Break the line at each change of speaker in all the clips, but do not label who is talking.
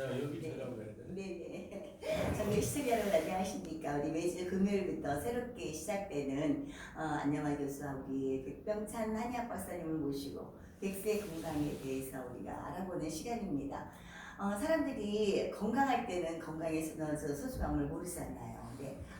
야 여기
네.
들어가야 돼.
네네. 정말 시청자 여러분 안녕하십니까. 우리 매주 금요일부터 새롭게 시작되는 어, 안녕하 교수와 우리 백병찬 한의학 박사님을 모시고 백세 건강에 대해서 우리가 알아보는 시간입니다. 어, 사람들이 건강할 때는 소- 소중함을 모르잖아요.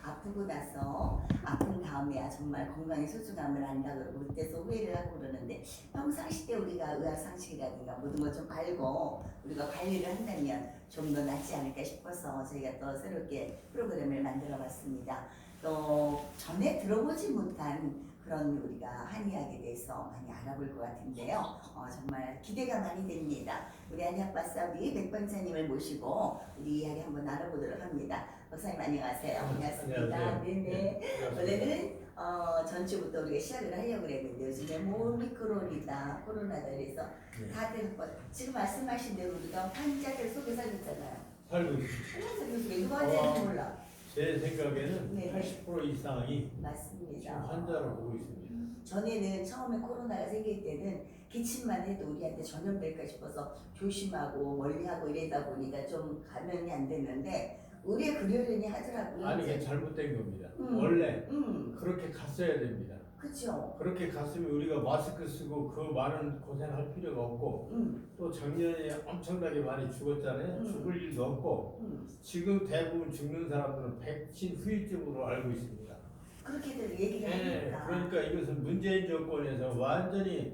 아프고 나서 아픈 다음에야 정말 건강의 소중함을 안다 그러고 그때서 후회를 하고 그러는데 평상시 때 우리가 의학 상식이라든가 모든 걸 좀 알고 우리가 관리를 한다면 좀 더 낫지 않을까 싶어서 저희가 또 새롭게 프로그램을 만들어 봤습니다. 또 전에 들어보지 못한 그런 우리가 한의학에 대해서 많이 알아볼 것 같은데요. 어, 정말 기대가 많이 됩니다. 우리 한의학 박사 우리 백번차님을 모시고 우리 이야기 한번 나눠보도록 합니다. 박사님 안녕하세요. 반갑습니다.
안녕하세요.
네네. 원래는 어, 전주부터 우리가 시작을 하려고 그랬는데 요즘에 뭐 오미크론이다 코로나다 그래서
네.
다들 뭐 지금 말씀하신 대로 우리가 환자들 속에 살았잖아요.
살고 있습니다.
환자들 속에 누가
어.
몰라.
제 생각에는
네.
80% 이상이 지금
맞습니다.
환자를 보고 있습니다.
전에는 처음에 코로나가 생길 때는 기침만 해도 우리한테 전염될까 싶어서 조심하고 멀리하고 이러다 보니까 좀 감염이 안 됐는데 우리가 그러려니 하더라고요.
아니 이게. 잘못된 겁니다.
음.
원래
음,
그렇게 갔어야 됩니다.
그죠.
그렇게 갔으면 우리가 마스크 쓰고 그 많은 고생할 필요가 없고
음,
또 작년에 엄청나게 많이 죽었잖아요.
음.
죽을 일도 없고
음.
지금 대부분 죽는 사람들은 백신 후유증으로 알고 있습니다.
그렇게들 얘기를
네,
하니까.
그러니까 이것은 문재인 정권에서 완전히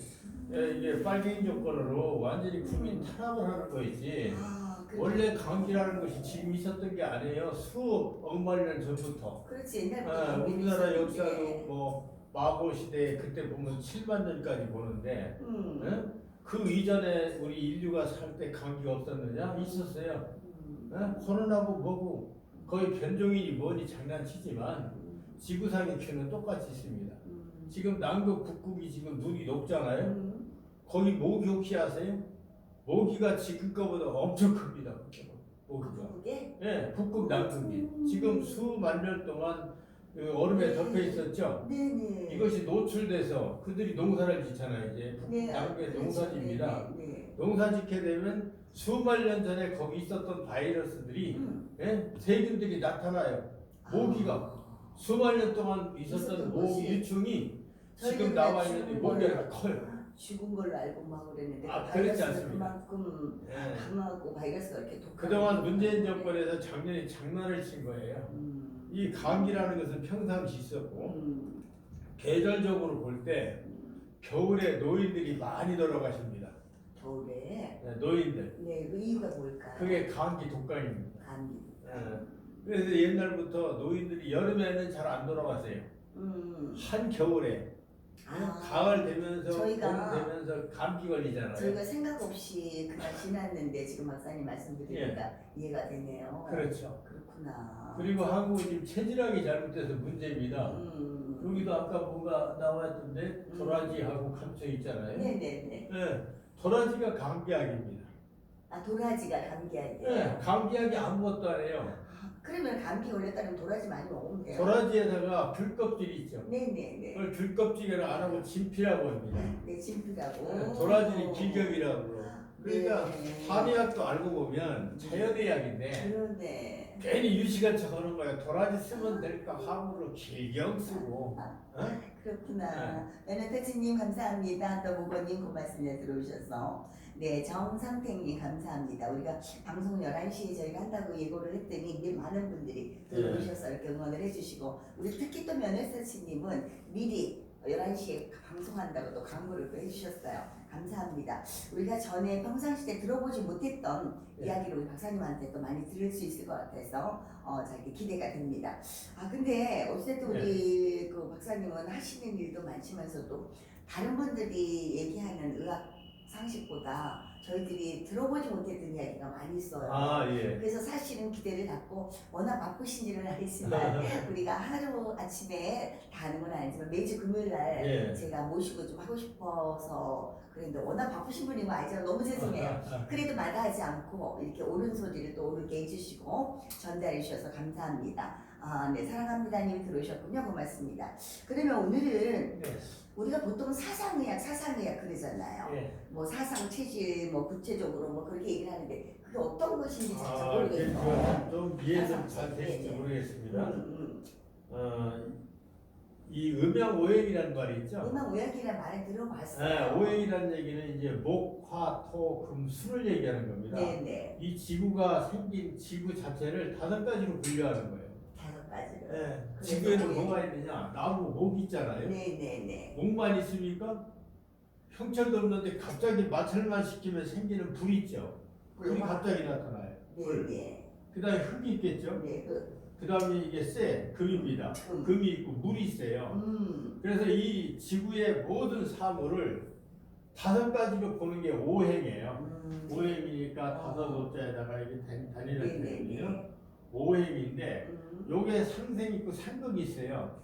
예, 이게 빨갱이 정권으로 완전히 국민 탄압을 하는 거이지.
아, 그,
원래 감기라는 것이 지금 있었던 게 아니에요. 수억만 년 전부터.
그렇지 옛날부터
아,
감염이
우리나라
있었는데.
역사도 뭐 마고 시대 그때 보면 7만 년까지 보는데
음.
예? 그 이전에 우리 인류가 살 때 감기가 없었느냐? 있었어요.
음.
예? 코로나고 뭐고 거의 변종이니 뭐니 장난치지만
음.
지구상의 큐는 똑같이 있습니다.
음.
지금 남극 북극이 지금 눈이 녹잖아요.
음.
거기 모기 혹시 아세요? 모기가 지금 거보다 엄청 큽니다. 모기가. 예, 북극 남극이 지금 수만 년 동안 그 얼음에 덮여 있었죠.
네네.
이것이 노출돼서 그들이 농사를 짓잖아요. 이제
네, 아,
남극에
그렇죠.
농사집니다.
네, 네.
농사 짓게 되면 수만 년 전에 거기 있었던 바이러스들이
음.
예, 세균들이 나타나요. 모기가
아.
수만 년 동안 있었던
있었던
모기
것이
유충이
저희는
지금 나와
죽은
모기가
걸로-
커요.
죽은 걸로 알고 막 그랬는데
아,
그
그렇지 않습니다.
그만큼
예.
강하고 바이러스가 이렇게 독한
그동안 문재인 정권에서 작년에 장난을 친 거예요.
음.
이 감기라는 것은 평상시 있었고
음.
계절적으로 볼 때 겨울에 노인들이 많이 돌아가십니다.
겨울에
네, 노인들.
네, 그 이유가 뭘까요?
그게 감기 독감입니다.
감기.
예. 그래서 옛날부터 노인들이 여름에는 잘 안 돌아가세요.
음.
한 겨울에
아.
가을 되면서
저희가-
봄 되면서 감기 걸리잖아요.
저희가 생각 없이 그냥 지났는데 지금 박사님 말씀드리니까 이해가 되네요.
그렇죠.
그렇구나.
그리고 한국은 지금 체질학이 잘못돼서 문제입니다.
음.
여기도 아까 뭐가 나왔던데
음.
도라지하고 감초 있잖아요.
네네네.
예, 도라지가 감기약입니다.
아 도라지가 감기약이에요.
예, 감기약이 아무것도 안 해요.
아, 그러면 감기 걸렸다면 도라지 많이 먹으면 돼요.
도라지에다가 귤껍질이 있죠.
네네네.
그걸 귤껍질을 안 하고 진피라고 합니다.
네 진피라고.
예, 도라지는 그러고. 그러니까
네.
한의학도 알고 보면 자연의 약인데
그러네.
괜히 유식한 척 하는 거야. 도라지 쓰면 될까 함으로 길경 쓰고. 어?
그렇구나. 메나타치님 감사합니다. 또 모건님 고맙습니다. 들어오셔서. 네, 정상택님 감사합니다. 우리가 방송 11시에 저희가 한다고 예고를 했더니 이제 많은 분들이 들어오셔서 이렇게 응원을 해주시고 우리 특히 또 면회사치님은 미리 11시에 방송한다고 또 광고를 또 해주셨어요. 감사합니다. 우리가 전에 평상시 때 들어보지 못했던
네.
이야기를 우리 박사님한테 또 많이 들을 수 있을 것 같아서 어, 자, 이렇게 기대가 됩니다. 아, 근데 어쨌든 우리 그 박사님은 하시는 일도 많지만서도 다른 분들이 얘기하는 의학 상식보다 저희들이 들어보지 못했던 이야기가 많이 있어요.
아 예.
그래서 사실은 기대를 갖고 워낙 바쁘신지는 알지만 우리가 하루 아침에 다 하는 건 아니지만 매주 금요일 날
예.
제가 모시고 좀 하고 싶어서 그랬는데 워낙 바쁘신 분인 거 알죠? 너무 죄송해요. 그래도 마다하지 않고 이렇게 옳은 소리를 또 옳게 해주시고 전달해 주셔서 감사합니다. 아, 네, 사랑합니다님 들어오셨군요. 고맙습니다. 그러면 오늘은
예.
우리가 보통 사상의학, 사상의학 그러잖아요.
예.
뭐 사상 체질, 뭐 구체적으로 뭐 그렇게 얘기를 하는데 그게 어떤 것인지 잘
아,
모르겠어.
그좀 이해 좀
가사
잘 되실지
네, 네.
모르겠습니다.
음,
어, 이 음양 오행이라는 말이
음.
있죠.
음악 오역이라는 말을 들어봤어요.
네, 오행이라는 얘기는 이제 목, 화, 토, 금, 수를 얘기하는 겁니다.
네 네
이 지구가 생긴 지구 자체를 다섯 가지로 분류하는 거예요. 네,
그래서
지구에는
오행.
뭐가 있느냐? 나무, 목 있잖아요.
네네네.
목만 있습니까? 형철도 없는데 갑자기 마찰만 시키면 생기는 불 있죠. 불이 갑자기 나타나요. 불.
네네.
그 다음에 흙이 있겠죠.
네. 그,
그 다음에 이게 쇠, 금입니다.
음.
금이 있고 물이 있어요.
음.
그래서 이 지구의 모든 사물을 다섯 가지로 보는 게 오행이에요.
음.
오행이니까 다섯 호자에다가 이게 다- 다니는 거거든요.
네네네.
오행인데
음.
요게 상생 있고 상극이 있어요.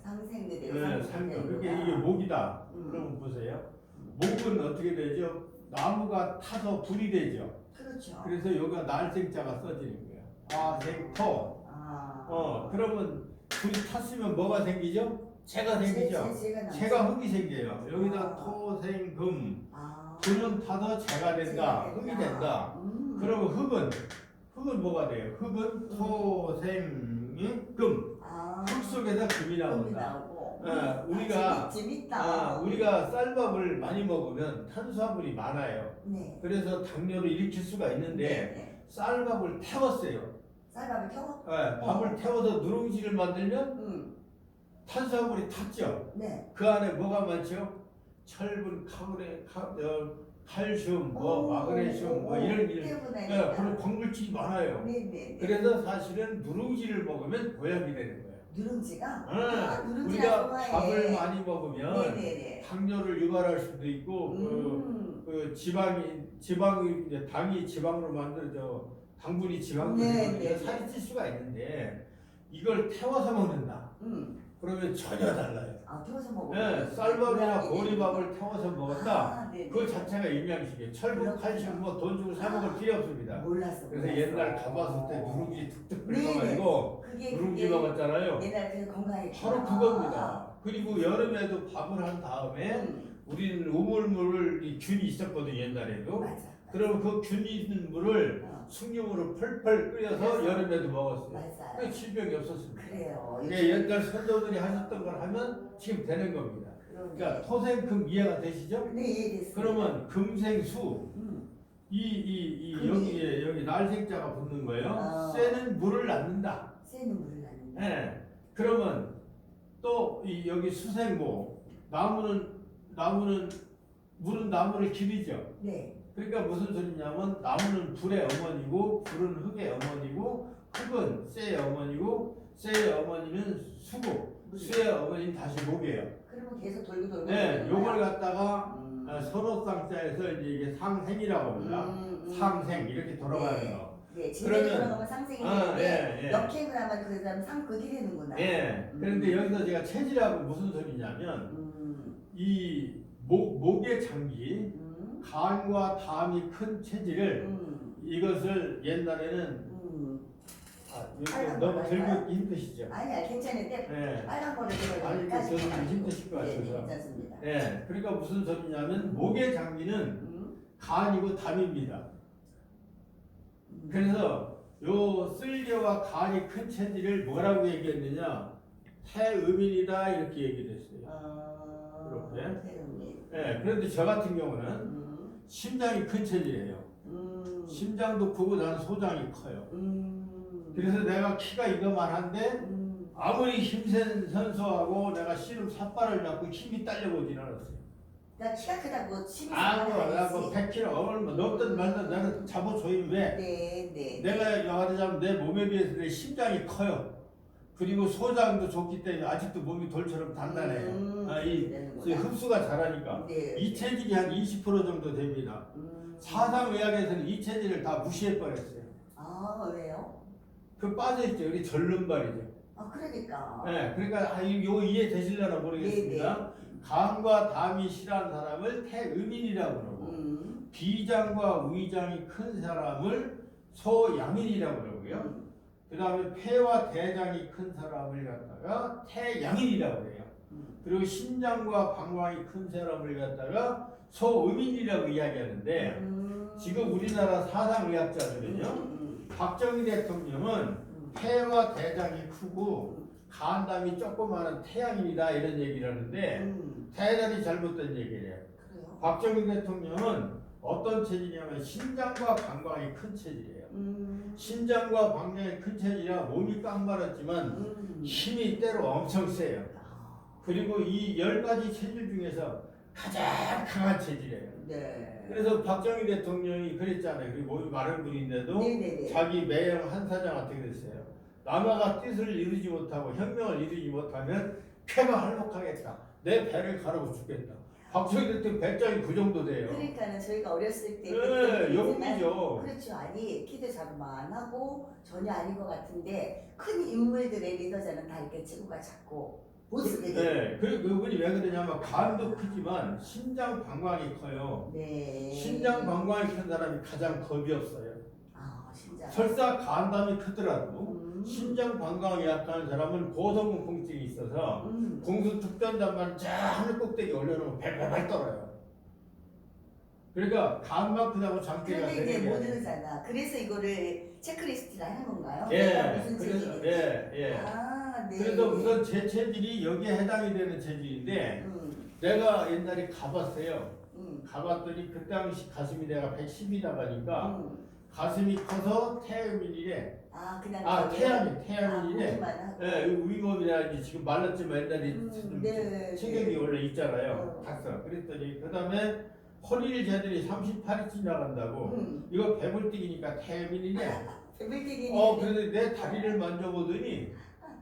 되고
네, 상극. 그게 이게 목이다.
음.
그러면 보세요. 목은 어떻게 되죠? 나무가 타서 불이 되죠.
그렇죠.
그래서 여기가 날생자가 써지는 거예요. 화생토.
아.
어, 그러면 불이 탔으면 뭐가 생기죠? 재가 생기죠.
제-
재가 흙이 생겨요. 여기다
아.
토생금.
아.
불은 타서 재가 된다. 흙이 된다.
음.
그러면 흙은 흙은 뭐가 돼요? 흙은 토생 이 금.
아.
흙 속에서 금이 나온다.
나오고.
예,
아,
우리가
재밌, 재밌다.
아, 우리가 쌀밥을 많이 먹으면 탄수화물이 많아요.
네.
그래서 당뇨를 일으킬 수가 있는데
네.
쌀밥을 태웠어요.
쌀밥을 태워?
예, 밥을 태워서 누룽지를 만들면
음.
탄수화물이 탔죠.
네.
그 안에 뭐가 많죠? 철분, 카브레, 카, 어, 칼슘, 뭐
오,
마그네슘, 뭐
오,
이런 이런
때문에.
예, 그런 광물질이 많아요.
네네.
그래서 사실은 누룽지를 먹으면 보약이 되는 거예요.
누룽지가?
아,
아, 누룽지
우리가
좋아해.
밥을 많이 먹으면
네네네.
당뇨를 유발할 수도 있고 그,
음.
그 지방이 지방이 이제 당이 지방으로 만들어져 당분이 지방으로
네,
되거든요.
네, 네.
살이 찔 수가 있는데 이걸 태워서 먹는다.
음.
그러면 전혀 달라요.
아, 태워서 먹어.
예, 쌀밥이나 보리밥을 태워서 먹었다. 그 자체가 영양식이에요. 철분. 칼슘 뭐돈 주고 사 먹을 필요 없습니다.
몰랐어.
그래서
몰랐어.
옛날 가봤을 때 누룽지 툭툭
네 네.
끓여가지고
그게
누룽지
그게
먹었잖아요.
옛날 그 건강에
바로 그겁니다. 그리고 여름에도 밥을 한 다음에
음.
우리는 우물물을 이 균이 있었거든요 옛날에도.
맞아.
그럼 그 균이 있는 물을
어,
숙염으로 펄펄 끓여서 여름에도 먹었어요.
맞아요.
그 질병이 없었습니다.
그래요.
이게 옛날 선조들이 하셨던 걸 하면 지금 되는 겁니다. 그러니까 토생금 이해가 되시죠?
네, 이해됐어요.
그러면 금생수
음.
이이이
금이-
여기에 여기 날생자가 붙는 거예요.
아.
쇠는 물을 낳는다.
쇠는 물을 낳는다.
예. 그러면 또 이 여기 수생고 나무는 나무는 물은 나무를 기르죠.
네.
그러니까 무슨 소리냐면 나무는 불의 어머니고 불은 흙의 어머니고 흙은 쇠의 어머니고 쇠의 어머니는 수고 수의 어머니는 다시 목이에요.
그러면 계속 돌고 돌고.
네,
돌고
요걸 갖다가
음.
아, 선호상자에서 이제 이게 상생이라고 합니다.
음, 음.
상생 이렇게 돌아가는
네.
거.
네, 제대로
그러면-
돌아가면 상생이
아,
되는데
예, 예.
역행을 하면 그 다음 상극이 되는구나.
예.
음.
그런데 여기서 제가 체질하고 무슨 소리냐면
음.
이 목, 목의 장기,
음.
간과 담이 큰 체질을
음.
이것을 옛날에는
음.
아, 이렇게
빨간
너무
거
들고 힘드시죠?
아니야 괜찮은데
예.
빨간 거를
아니, 그 저는 힘드실 것
네,
같아서.
괜찮습니다.
예. 그러니까 무슨 소리냐면 목의 장기는
음.
간이고 담입니다.
음.
그래서 요 쓸개와 간이 큰 체질을 뭐라고 얘기했느냐? 태음인이다 이렇게 얘기했어요.
어,
그렇게?
태음인.
예. 그런데 저 같은 경우는
음.
심장이 큰 체질이에요.
음.
심장도 크고 난 소장이 커요.
음.
그래서 내가 키가 이거만한데
음.
아무리 힘센 선수하고 내가 씨름 삿발을 잡고 힘이 딸려보진 않았어요.
나 키가 크다고 침이
아무
생각하지.
내가 뭐 100kg 얼마 넘든 말든 내가 잡아줘요 왜?
네, 네.
내가 말하자면 내 몸에 비해서 내 심장이 커요. 그리고 소장도 좋기 때문에 아직도 몸이 돌처럼 단단해요.
음,
아, 이
되는구나.
흡수가 잘하니까
네.
이 체질이 한 20% 정도 됩니다.
음.
사상의학에서는 이 체질을 다 무시해 버렸어요.
아 왜요?
그 빠져있죠. 우리 절름발이죠.
아 그러니까.
네, 그러니까 아, 이- 요 이해 되실려나 모르겠습니다. 간과 담이 실한 사람을 태음인이라고 그러고
음.
비장과 위장이 큰 사람을 소양인이라고 그러고요.
음.
그 다음에 폐와 대장이 큰 사람을 갖다가 태양인이라고 해요.
음.
그리고 심장과 방광이 큰 사람을 갖다가 소음인이라고 이야기하는데
음.
지금 우리나라 사상의학자들은요.
음,
박정희 대통령은
음,
폐와 대장이 크고 간담이 조그마한 태양입니다 이런 얘기를 하는데
음.
대단히 잘못된 얘기예요.
그래요.
박정희 대통령은 어떤 체질이냐면 신장과 방광이 큰 체질이에요.
음,
신장과 방광이 큰 체질이라 몸이 깡마랐지만
음.
힘이 때로 엄청 세요.
아,
그리고 이 열 가지 체질 중에서 가장 강한 체질이에요.
네.
그래서 박정희 대통령이 그랬잖아요. 그리고 몸이 마른 분인데도
네네네.
자기 매형 한 사장한테 그랬어요. 남아가 뜻을 이루지 못하고 혁명을 이루지 못하면 폐가 할복하겠다. 내 배를 가르고 죽겠다. 박정희 대통령 배짱이 그 정도 돼요.
그러니까는 저희가 어렸을 때
네, 영웅이죠.
그렇죠. 아니 키도 자그만 하고 전혀 아닌 것 같은데 큰 인물들의 리더자는 다 이렇게 체구가 작고 모습이
네, 그리고 그분이 왜 그러냐면 간도 크지만 신장 방광이 커요.
네.
신장 방광이 큰 사람이 가장 겁이 없어요.
아 신장.
설사 간담이 크더라도
음.
신장 방광이 약한 사람은 고소공포증이 있어서
음.
공수 특전단만 쫙 하늘 꼭대기 올려놓으면 발발발 떨어요. 그러니까 간만 크다고 장기가
그런데 이제
되는 게
모르잖아. 그래서 이거를 체크리스트를 하는 건가요?
예,
내가 무슨
그래서. 예, 예.
아, 네.
그래서 우선 제 체질이 여기에 해당이 되는 체질인데
음,
내가 옛날에 가봤어요.
음,
가봤더니 그 당시 가슴이 내가 110이 나가니까
음.
가슴이 커서 태음인이래.
아 그냥
아 태양이
아,
태양인이래.
보기만 하고.
예, 이제 지금 말랐지만 옛날에
음,
좀
네,
체격이
네.
원래 있잖아요.
어.
갔어. 그랬더니 그 다음에 허리를 재더니 38이 나간다고.
음.
이거 배불뛰기니까 태음인이래.
배불튀기니.
어, 그래서 내 다리를 만져보더니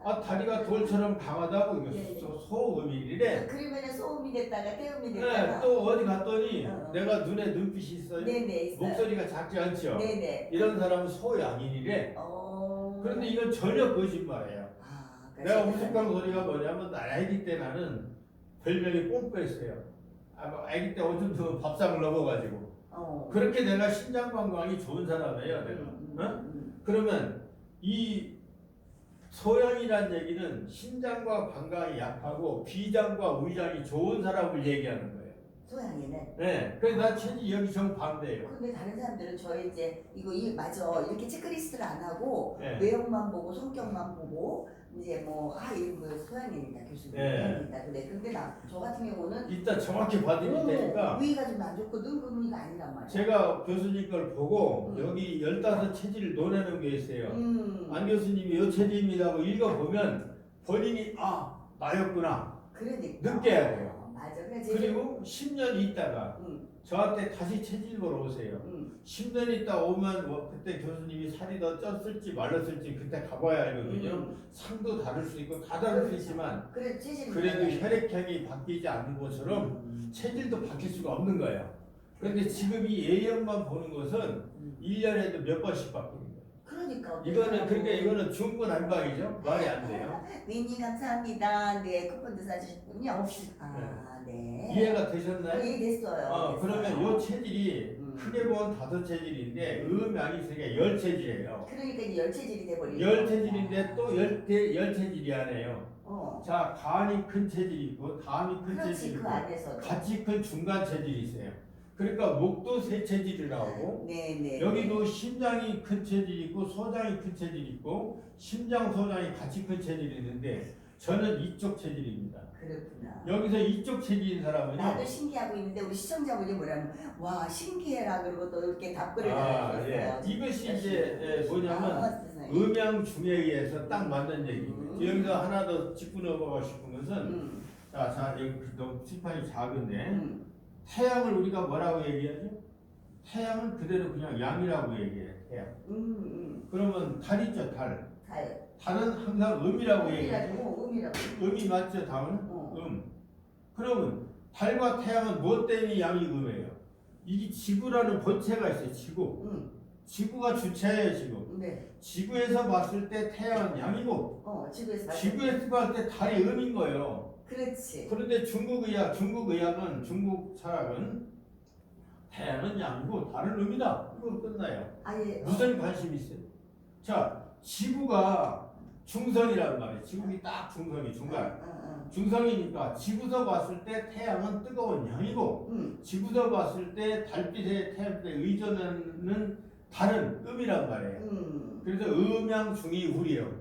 아 다리가 돌처럼 강하다고 이거
네, 네.
소- 소음이래.
그러면 소음이 됐다가 태음이
네,
됐다가.
또 어디 갔더니
어.
내가 눈에 눈빛이 있어요.
네네 있어요.
목소리가 작지 않죠.
네네.
이런 사람은 소양인이래.
어.
그런데 이건 전혀 거짓말이에요.
아,
내가
그러시구나.
우스꽝 소리가 뭐냐면 나 아기 때 나는 별명이 뽕뽀였어요. 아, 뭐 아기 때 오줌 두면 밥상을 넘어가지고
어.
그렇게 내가 신장 건강이 좋은 사람이에요. 내가.
음,
어?
음,
그러면 이 소양이란 얘기는 신장과 방광이 약하고 비장과 위장이 좋은 사람을 얘기하는 거예요.
소양이는.
네, 그래서 나 체질 여기 정 반대예요.
근데 다른 사람들은 저 이제 이거 이 맞아 이렇게 체크리스트를 안 하고
네.
외형만 보고 성격만 보고 이제 뭐 아 이거 뭐 소양입니다 교수님
네.
소양입니다 그래 근데 나 저 같은 경우는
이따 정확히 봐드릴 테니까
위가 좀 안 좋고 눈금이가 아니란 말이야.
제가 교수님 걸 보고
음.
여기 15 체질을 논해놓은 게 있어요.
음.
안 교수님이 요 체질입니다 하고 읽어보면 본인이 아 나였구나
그러니까.
느껴야 돼요.
어, 맞아. 그래 제가
그리고 10년 있다가
음,
저한테 다시 체질 보러 오세요.
음,
10년 있다 오면 뭐 그때 교수님이 살이 더 쪘을지 말랐을지 그때 가봐야 알거든요.
음.
상도 다를 수 있고 다 다를 수 있지만
그래 체질이
그래도. 혈액형이 바뀌지 않는 것처럼
음.
체질도 바뀔 수가 없는 거예요. 그런데 지금 이 A형만 보는 것은
음.
1년에도 몇 번씩 거예요.
그러니까
이거는 그러니까 이거는 중구난방이죠. 말이 안 돼요.
위니 감사합니다. 네 쿠폰도 사주셨군요. 아 네.
이해가
어,
되셨나요?
이해됐어요.
어, 그러면 요 체질이
음.
크게 보면 다섯 체질인데 음양이 세개 열 체질이에요.
그러니까 이제 열 체질이 돼버리는
열. 체질인데 또열열 체질이 아니에요.
어.
자 간이 큰 체질이 있고 담이 큰
그렇지
체질이
그
있고
안에서.
같이 큰 중간 체질이 있어요. 그러니까 목도 세 체질이 나오고
네네.
여기도 심장이 큰 체질이 있고 소장이 큰 체질이 있고 심장 소장이 같이 큰 체질이 있는데 저는 이쪽 체질입니다.
그렇구나.
여기서 이쪽 체질인 사람은요.
나도 신기하고 있는데 우리 시청자분이 뭐라면 와 신기해라 그러고 또 이렇게 답글을
아,
달아주셨어요.
예. 이것이 이제 예, 뭐냐면
아, 세상에.
음양 중에 의해서 딱 맞는 얘기입니다.
음.
여기서 하나 더 짚고 넘어가고 싶은 것은
음,
자, 자 여기 너무 칠판이 작은데
음.
태양을 우리가 뭐라고 얘기하죠? 태양은 그대로 그냥 양이라고 얘기해. 태양.
음, 음.
그러면 달 있죠, 달.
달.
달은 항상 음이라고 얘기하죠.
음이라고 음이라고.
음이 맞죠, 다음은?
어.
음. 그러면 달과 태양은 무엇 때문에 양이 음이에요? 이게 지구라는 본체가 있어요, 지구.
음.
지구가 주체예요, 지구.
네.
지구에서 봤을 때 태양은 양이고
어 지구에서 봤을
지구에서 봤을 때 달이 음인 거예요.
때. 그렇지.
그런데 중국 의학, 중국 의학은 중국 철학은 태양은 양이고 달은 음이다. 이거 끝나요.
아예.
무슨 관심이 있어요? 자, 지구가 중성이란 말이에요. 지구이 딱 중성이 중간.
응,
중성이니까 지구서 봤을 때 태양은 뜨거운 양이고
응,
지구서 봤을 때 달빛에 태양에 의존하는 달은 음이란 말이에요.
응,
그래서 음양 중이 우리예요.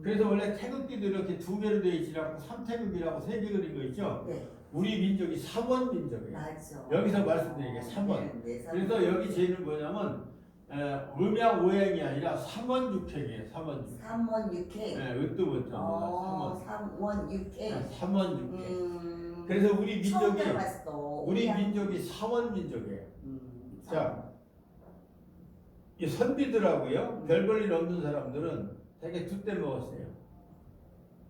응.
그래서 원래 태극기도 이렇게 두 개로 되어 있지 않고 삼태극이라고 세 개 그린 거 있죠.
네,
우리 민족이 삼원 민족이에요.
맞아.
여기서 말씀드린 게 삼원.
네, 네,
그래서 여기 제는 뭐냐면 에, 음양 오행이 아니라 삼원 육행이에요. 삼원 육행.
삼원 육회.
네, 으뜸으뜸입니다.
어,
삼원.
삼원 육회.
네, 삼원 육행.
음.
그래서 우리
처음
민족이
들어봤어.
우리
그냥,
민족이 삼원 민족이에요.
음,
자, 이 선비들하고요. 별 볼일 없는 사람들은 되게 두때 먹었어요.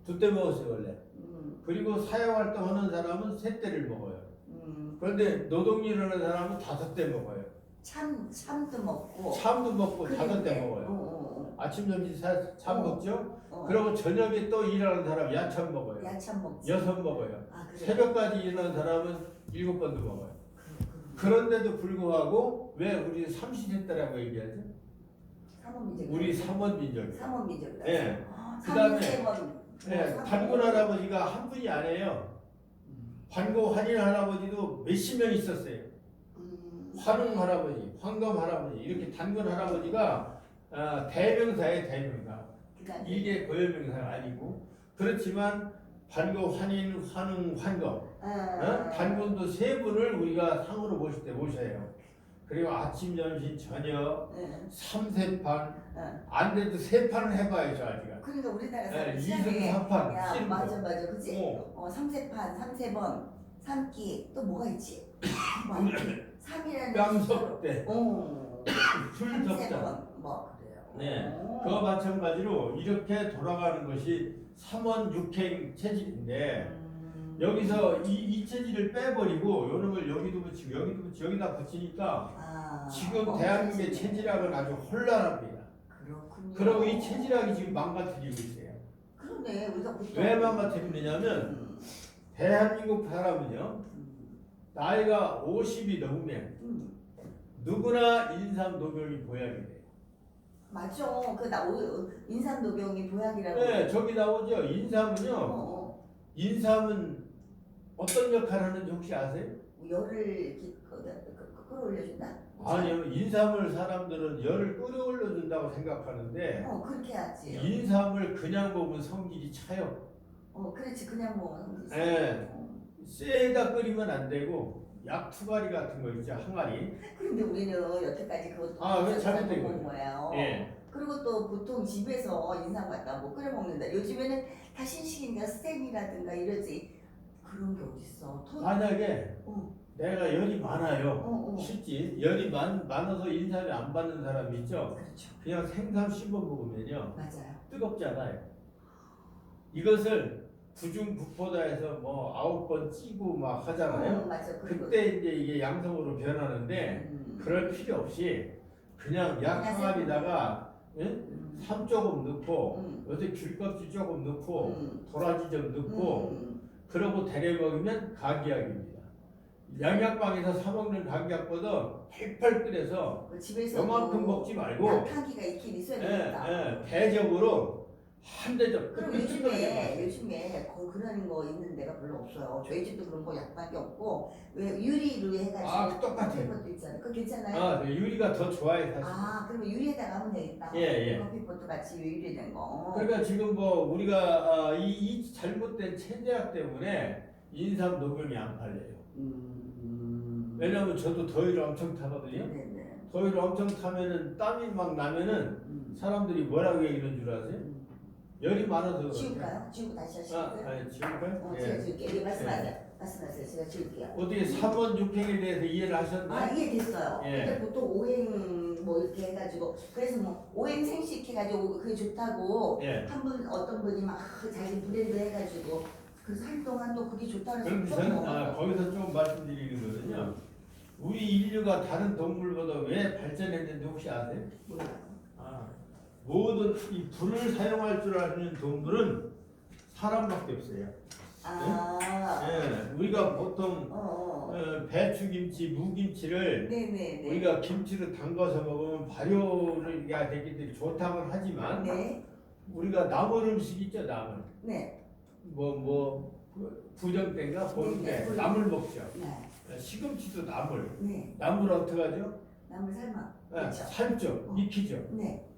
두 때 먹었어요 원래.
음,
그리고 사회활동하는 사람은 세 때를 먹어요.
음,
그런데 노동일 하는 사람은 다섯 때 먹어요.
참 참도 먹고.
참도 먹고
그래,
다섯 때
그래.
먹어요.
어,
아침 점심 사- 참
어.
먹죠.
어, 어.
그리고 저녁에 또 일하는 사람 야참 먹어요.
야참 먹지.
여섯 먹어요.
아 그래.
새벽까지 일하는 사람은 일곱 번도 먹어요. 그런데도 불구하고 왜 우리 삼시세대라고 얘기하죠?
삼원민족.
우리 삼원민족이에요.
삼원민족.
예.
아,
그다음에. 예, 반군 할아버지가 한 분이 아니에요. 반고 환인 할아버지도 몇십 명 있었어요.
음,
환웅 할아버지, 황검 할아버지 이렇게 단군 할아버지가 아, 대명사의 대명사.
그다음에
이게 고유명사가 아니고 그렇지만 반고 환인, 환웅, 환검 어?
아,
단군도 세 분을 우리가 상으로 모실 때 모셔요. 그리고 아침, 점심, 저녁
예,
삼세판
어.
안 돼도 세 판은 해봐야죠 아직은.
그러니까 우리나라
예,
사람
이승
시작에
사판
야
씹고.
맞아 맞아 그치?
어.
어 삼세판 삼세번 삼기 또 뭐가 있지? 삼이라는
뺨석 때,
어
술 적자.
삼세번 뭐 그래요.
네.
어.
그와 마찬가지로 이렇게 돌아가는 것이 삼원 육행 체질인데
음,
여기서 이, 이 체질을 빼버리고 요놈을 여기도 붙이고 여기도 붙이고 여기다 붙이니까
아,
지금
어,
대한민국의. 체질학은 아주 혼란합니다.
그렇군요.
그리고 이 체질학이 지금 망가뜨리고 있어요.
그러네 우리가 보통
왜 망가뜨리느냐면
음,
대한민국 사람은요
음,
나이가 50이 넘으면
음.
누구나 인삼 녹용이 보약이 돼요.
맞죠. 그나 인삼 녹용이 보약이라고.
네, 저기 나오죠.
어,
인삼은요.
어.
인삼은 어떤 역할을 하는지 혹시 아세요?
열을 기- 그- 그- 그- 끌어올려준다.
아니요. 인삼을 사람들은 열을 끌어올려 준다고 생각하는데
어 그렇게 하지.
인삼을 그냥 먹으면 성질이 차요.
어 그렇지 그냥 뭐.
예.
어.
쎄다 끓이면 안 되고 약 투가리 같은 거 있죠. 항아리.
그런데 우리는 여태까지 그것도
아,
잘
잘못된
먹은 거예요.
예.
그리고 또 보통 집에서 인삼 갖다 뭐 끓여 먹는다. 요즘에는 다 신식이니까 스텐이라든가 이러지. 그런 게 어딨어. 토...
만약에
어.
내가 열이 많아요.
어, 어.
실지 열이 많, 많아서 인삼이 안 받는 사람 있죠.
그렇죠.
그냥 생삼 씹어 먹으면요
맞아요.
뜨겁잖아요. 이것을 구중구포다에서 뭐 아홉 번 찌고 막 하잖아요.
어, 맞아. 그리고
그때 이제 이게 양성으로 변하는데
음,
그럴 필요 없이 그냥 약
그냥
항아리다가 예?
음,
삼 조금 넣고
음,
요새 귤껍질 조금 넣고
음,
도라지 좀 넣고
음,
그러고 데려 먹으면 감기약입니다. 양약방에서 사 먹는 감기약보다 팔팔 끓여서
그 집에서
요만큼 먹지 말고
약하기가 있긴 있어야
예,
되겠다.
예, 대접으로 한 대접
그럼 요즘에. 요즘에 거 그런 거 있는 데가 별로 없어요. 저희 집도 그런 거 약밖에 없고 왜 유리로 해가지고
아, 똑같아요.
그런 것도 있잖아요. 그거 괜찮아요?
아, 네, 유리가 더 좋아요 사실.
아, 그러면 유리에다가 하면 되겠다.
예, 예.
커피포트 같이 유리된 거.
그러니까 지금 뭐 우리가 아, 이, 이 잘못된 체제학 때문에 인삼 녹용이 안 팔려요.
음.
왜냐면 저도 더위를 엄청 타거든요.
네네.
더위를 엄청 타면은 땀이 막 나면은
음.
사람들이 뭐라고 얘기하는 줄 아세요?
음.
열이 많아서.
지울까요? 지우고 다시
아,
하실까요?
아니 지울까요?
어,
예.
제가 지울게요. 예, 말씀하세요. 말씀하세요. 제가 지울게요.
어떻게 3번 6행에 대해서 이해를 하셨나요?
아 이해됐어요.
예.
근데 보통 오행 뭐 이렇게 해가지고 그래서 뭐 오행 생식 해가지고 그게 좋다고
예.
한 분 어떤 분이 막 자기 브랜드 해가지고 그래서 한 동안 또 그게 좋다고
그럼
해서
저는 아. 거기서 좀 말씀드리는 거는요. 우리 인류가 다른 동물보다 왜 발전했는지 혹시 아세요?
몰라요.
아, 모든 이 불을 사용할 줄 아는 동물은 사람밖에 없어요.
아,
예, 우리가 보통
어, 어.
어, 배추김치, 무김치를
네네네.
우리가 김치를 담가서 먹으면 발효가 되기 때문에 좋다고 하지만
네.
우리가 나물 음식 있죠 나물
네.
뭐뭐
네,
봄때
네.
나물 먹죠
네.
시금치도 나물
네.
나물 어떻게 하죠?
나물 삶아.
네,
그렇죠.
삶죠
어.
익히죠
네.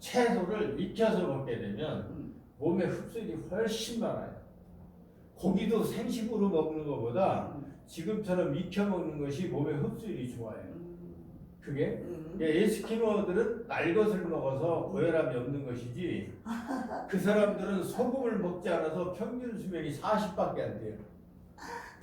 채소를 익혀서 먹게 되면
음.
몸에 흡수율이 훨씬 많아요 고기도 생식으로 먹는 것보다
음.
지금처럼 익혀 먹는 것이 몸에 흡수율이 좋아요
음.
그게
음.
예, 에스키모들은 날 것을 먹어서 고혈압이 없는 것이지 그 사람들은 소금을 먹지 않아서 평균 수명이 40밖에 안 돼요.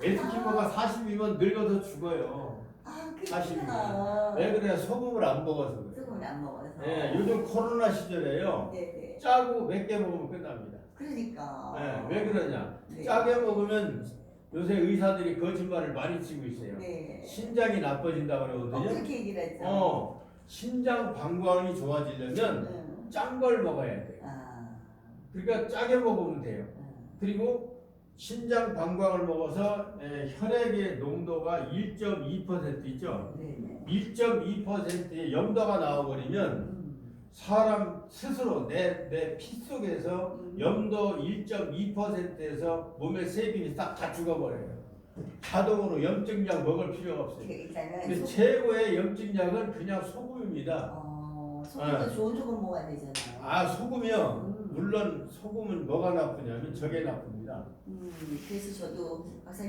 에스키모가 40이면 늙어서 죽어요.
아,
사실이에요.
그렇구나.
왜 그래? 소금을 안 먹어서 그래요.
소금을 안 먹어서.
예, 요즘 코로나 시절에요.
네네.
짜고 몇개 먹으면 끝납니다.
그러니까.
예, 왜 그러냐?
네.
짜게 먹으면 요새 의사들이 거짓말을 많이 치고 있어요.
네.
신장이 나빠진다고
어,
그러거든요.
그렇게 얘기를 하죠.
어, 신장 방광이 좋아지려면
음.
짠걸 먹어야 돼요.
아.
그러니까 짜게 먹으면 돼요.
음.
그리고 신장 방광을 먹어서 에, 혈액의 농도가 1.2% 있죠.
네네.
1.2%의 염도가 나와버리면
음.
사람 스스로 내 내 피 속에서
음.
염도 1.2%에서 몸의 세균이 싹 다 죽어버려요. 자동으로 염증약 먹을 필요가 없어요.
그
근데
소,
최고의 염증약은 그냥 소금입니다.
어, 소금도
네.
좋은 소금 먹어야 되잖아요.
아 소금이요.
음.
물론 소금은 뭐가 나쁘냐면 저게 나쁩니다.
음, 그래서 저도 박사님